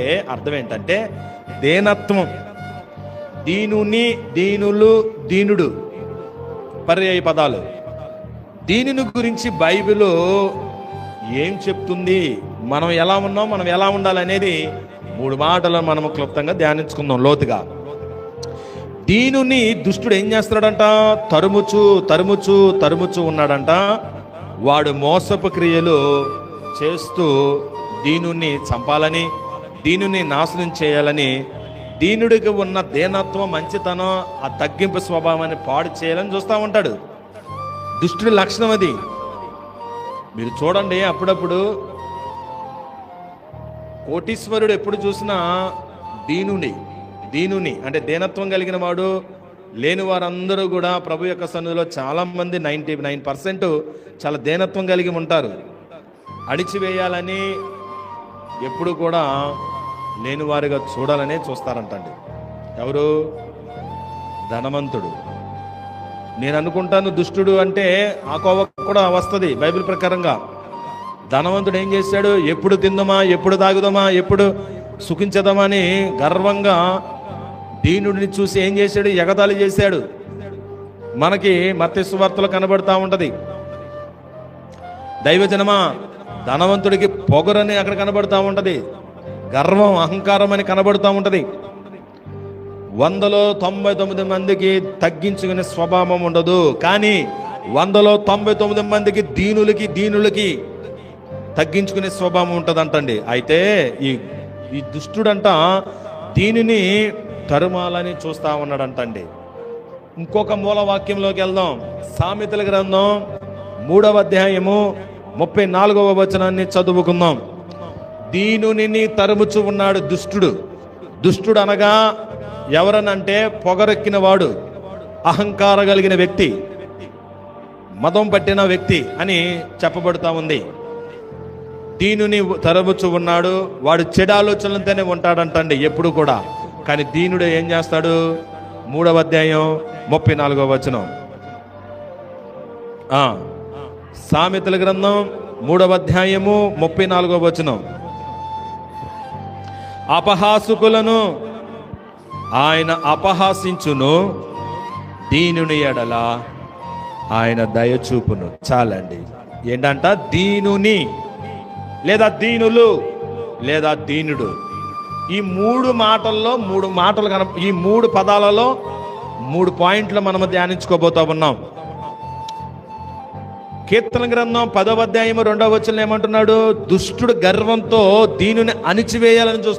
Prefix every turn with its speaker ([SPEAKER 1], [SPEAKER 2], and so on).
[SPEAKER 1] అర్థం ఏంటంటే దేనత్వం. దీనుని దీనులు దీనుడు. పర్యాయ పదాలు. దీనిని గురించి బైబిల్ ఏం చెప్తుంది? మనం ఎలా ఉన్నాం? మనం ఎలా ఉండాలనేది మూడు మాటలు మనం క్లుప్తంగా ధ్యానించుకుందాం లోతుగా. దీనుని దుష్టుడు ఏం చేస్తున్నాడంట? తరుముచు తరుముచు తరుముచు ఉన్నాడంట. వాడు మోసపు క్రియలు చేస్తూ దీనుని చంపాలని దీనిని నాశనం చేయాలని దీనుడికి ఉన్న దీనత్వం మంచితనం ఆ తగ్గింపు స్వభావాన్ని పాడు చేయాలని చూస్తూ ఉంటాడు. దుష్టుడి లక్షణం అది. మీరు చూడండి అప్పుడప్పుడు కోటీశ్వరుడు ఎప్పుడు చూసినా దీనుని దీనుని అంటే దీనత్వం కలిగిన వాడు లేని వారందరూ కూడా ప్రభు యొక్క సన్నిధిలో చాలా మంది నైంటీ నైన్ పర్సెంట్ చాలా దీనత్వం కలిగి ఉంటారు. అడిచివేయాలని ఎప్పుడు కూడా లేని వారిగా చూడాలనే చూస్తారంటండి ఎవరు? ధనవంతుడు. నేను అనుకుంటాను దుష్టుడు అంటే ఆ కోవ కూడా వస్తుంది బైబిల్ ప్రకారంగా. ధనవంతుడు ఏం చేశాడు? ఎప్పుడు తిందమా? ఎప్పుడు తాగుదామా? ఎప్పుడు సుఖించదామా అని గర్వంగా దీనుడిని చూసి ఏం చేశాడు? ఎగతాళి చేశాడు. మనకి మత్స్సు వార్తలు కనబడతా ఉంటుంది. దైవజనమా ధనవంతుడికి పొగరని అక్కడ కనబడతా ఉంటుంది. గర్వం అహంకారం అని కనబడుతూ ఉంటుంది. వందలో తొంభై తొమ్మిది మందికి తగ్గించుకునే స్వభావం ఉండదు. కానీ వందలో తొంభై తొమ్మిది మందికి దీనులకి దీనులకి తగ్గించుకునే స్వభావం ఉంటుందంటండి. అయితే ఈ ఈ దుష్టుడంట దీనిని తరుమాలని చూస్తా ఉన్నాడంటండి. ఇంకొక మూల వాక్యంలోకి వెళ్దాం. సామెతల గ్రంథం మూడవ అధ్యాయము ముప్పై నాలుగవ వచనాన్ని చదువుకుందాం. దీనుని తరుముచు ఉన్నాడు దుష్టుడు. దుష్టుడు అనగా ఎవరనంటే పొగరెక్కిన వాడు అహంకార కలిగిన వ్యక్తి మదం పట్టిన వ్యక్తి అని చెప్పబడుతా ఉంది. దీనుని తరబుచు ఉన్నాడు వాడు చెడు ఆలోచనలతోనే ఉంటాడంటండి ఎప్పుడు కూడా. కానీ దీనుడు ఏం చేస్తాడు? మూడవ అధ్యాయం ముప్పై నాలుగవ వచనం. సామెతల గ్రంథం మూడవ అధ్యాయము ముప్పై నాలుగవ వచనం. అపహాసుకులను. ఆయన అపహాసించును. దీనుని ఎడల ఆయన దయచూపును చాలండి. ఏంటంట? దీనుని. లేదా దీనులు. లేదా దీనుడు. ఈ మూడు మాటల్లో మూడు మాటలు కన ఈ మూడు పదాలలో మూడు పాయింట్లు మనము ధ్యానించుకోబోతా ఉన్నాం. కీర్తన గ్రంథం పదవ అధ్యాయం రెండవ వచ్చిన ఏమంటున్నాడు? దుష్టుడు గర్వంతో దీనిని అణిచివేయాలని చూస్తున్నాడు